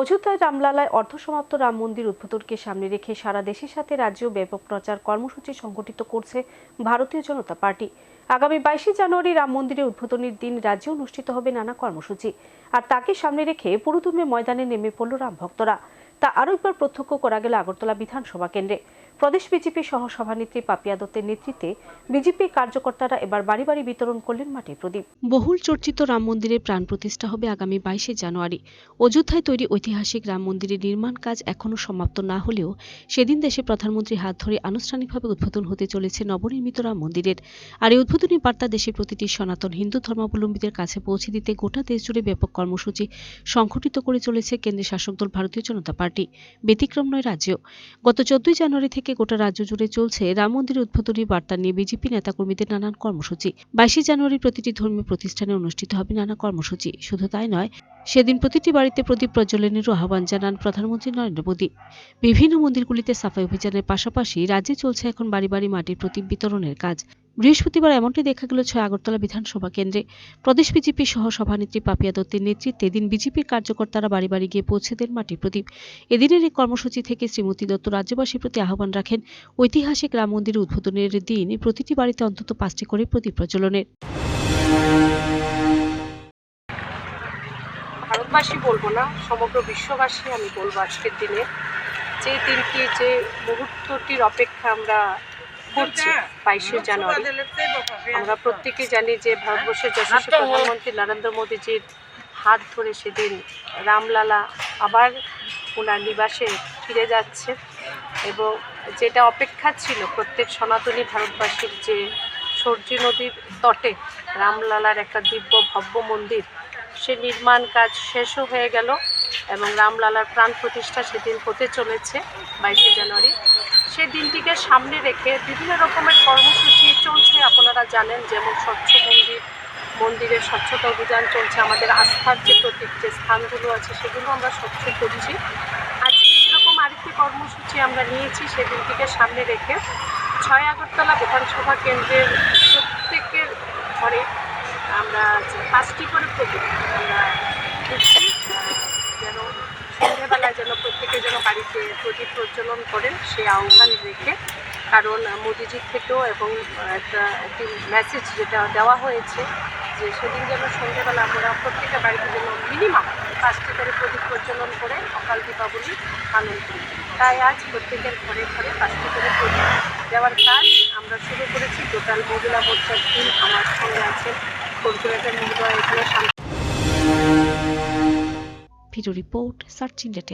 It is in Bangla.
অযোধ্যায় রামলালায় অর্ধসমাপ্ত রাম মন্দির উদ্বোধনকে সামনে রেখে সারা দেশের সাথে রাজ্যেও ব্যাপক প্রচার কর্মসূচি সংগঠিত করছে ভারতীয় জনতা পার্টি। আগামী বাইশে জানুয়ারি রাম মন্দিরের উদ্বোধনের দিন রাজ্যে অনুষ্ঠিত হবে নানা কর্মসূচি। আর তাকে সামনে রেখে পুরুদুমে ময়দানে নেমে পড়ল রাম ভক্তরা। তা আরও একবার প্রত্যক্ষ করা গেল আগরতলা বিধানসভা কেন্দ্রে। প্রদেশ বিজেপি সহ সভানেত্রী পাপিয়া দত্তের নেতৃত্বে বিজেপি কার্যকর্তারা এবার বাড়ি বাড়ি বিতরণ করলেন মাটির প্রদীপ। বহুল চর্চিত রাম মন্দিরের প্রাণ প্রতিষ্ঠা হবে আগামী বাইশে জানুয়ারি। অযোধ্যায় তৈরি ঐতিহাসিক রাম মন্দিরের নির্মাণ কাজ এখনও সমাপ্ত না হলেও সেদিন দেশে প্রধানমন্ত্রীর হাত ধরে আনুষ্ঠানিকভাবে উদ্বোধন হতে চলেছে নবনির্মিত রাম মন্দিরের। আর এই উদ্বোধনী বার্তা দেশের প্রতিটি সনাতন হিন্দু ধর্মাবলম্বীদের কাছে পৌঁছে দিতে গোটা দেশ জুড়ে ব্যাপক কর্মসূচি সংঘটিত করে চলেছে কেন্দ্রীয় শাসক দল ভারতীয় জনতা পার্টি। ব্যতিক্রম নয় রাজ্যেও গত চোদ্দই জানুয়ারি থেকে গোটা রাজ্য জুড়ে চলছে রাম মন্দির উদ্বোধনী বার্তা নিয়ে বিজেপি নেতাকর্মীদের নানান কর্মসূচি। বাইশে জানুয়ারি প্রতিটি ধর্মীয় প্রতিষ্ঠানে অনুষ্ঠিত হবে নানা কর্মসূচি। শুধু তাই নয় সেদিন প্রতিটি বাড়িতে প্রদীপ প্রজ্বলনেরও আহ্বান জানান প্রধানমন্ত্রী নরেন্দ্র মোদী। বিভিন্ন মন্দিরগুলিতে সাফাই অভিযানের পাশাপাশি রাজ্যে চলছে এখন বাড়ি বাড়ি মাটির প্রদীপ বিতরণের কাজ। বৃহস্পতিবার এমনটি দেখা গেল ছয় আগরতলা বিধানসভা কেন্দ্রে। প্রদেশ বিজেপি সহ সভানেত্রী পাপিয়া দত্তের নেতৃত্বে এদিন বিজেপির কার্যকর্তারা বাড়ি বাড়ি গিয়ে পৌঁছে দেন মাটির প্রদীপ। এদিনের এই কর্মসূচি থেকে শ্রীমতী দত্ত রাজ্যবাসীর প্রতি আহ্বান রাখেন ঐতিহাসিক রাম মন্দির উদ্বোধনের দিন। প্রতিটি বাড়িতে অন্তত পাঁচটি করে প্রদীপ প্রজ্বলনের। ভারতবাসী বলব না সমগ্র বিশ্ববাসী আমি বলব আজকের দিনে। যে দিনটি যে মুহূর্তটির অপেক্ষা আমরা করছি বাইশে জানুয়ারি। আমরা প্রত্যেকে জানি যে ভারতবর্ষের যশস্বী প্রধানমন্ত্রী নরেন্দ্র মোদীজির হাত ধরে সেদিন রামলালা আবার ওনার নিবাসে ফিরে যাচ্ছে এবং যেটা অপেক্ষা ছিল প্রত্যেক সনাতনী ভারতবাসীর যে সরজী নদীর তটে রামলালার একটা দিব্য ভব্য মন্দির সে নির্মাণ কাজ শেষও হয়ে গেল এবং রামলালার প্রাণ প্রতিষ্ঠা সেদিন হতে চলেছে, বাইশে জানুয়ারি। সেই দিনটিকে সামনে রেখে বিভিন্ন রকমের কর্মসূচি চলছে। আপনারা জানেন, যেমন স্বচ্ছ মন্দির, মন্দিরের স্বচ্ছতা অভিযান চলছে। আমাদের আস্থার যে প্রতীক, যে স্থানগুলো আছে, সেগুলো আমরা স্বচ্ছ করছি। আজকে এরকম আরেকটি কর্মসূচি আমরা নিয়েছি সেদিনটিকে সামনে রেখে। ছয় আগরতলা বিধানসভা কেন্দ্রের প্রত্যেকের ঘরে আমরা পাঁচটি করে প্রদীপ আমরা দিচ্ছি আহ, যেন সন্ধ্যেবেলায় যেন বাড়িতে প্রদীপ প্রজ্বলন করেন সে আহ্বান রেখে, কারণ মোদিজির থেকেও এবং একটা, একটি মেসেজ যেটা দেওয়া হয়েছে যে সেদিন যেন সন্ধ্যেবেলা আমরা প্রত্যেকের বাড়িতে যেন মিনিমাম পাঁচটি করে প্রদীপ প্রজ্বলন করে অকাল দীপাবলি পালন করি। তাই আজ প্রত্যেকের ঘরে ঘরে পাঁচটি করে প্রদীপ দেওয়ার কাজ আমরা শুরু করেছি। টোটাল মহিলা মোর্চার টিম আমার সঙ্গে আছে। কর্পোরেটর মহোদয় এখানে ভিডিও রিপোর্ট সার্চ ইন্ডিয়া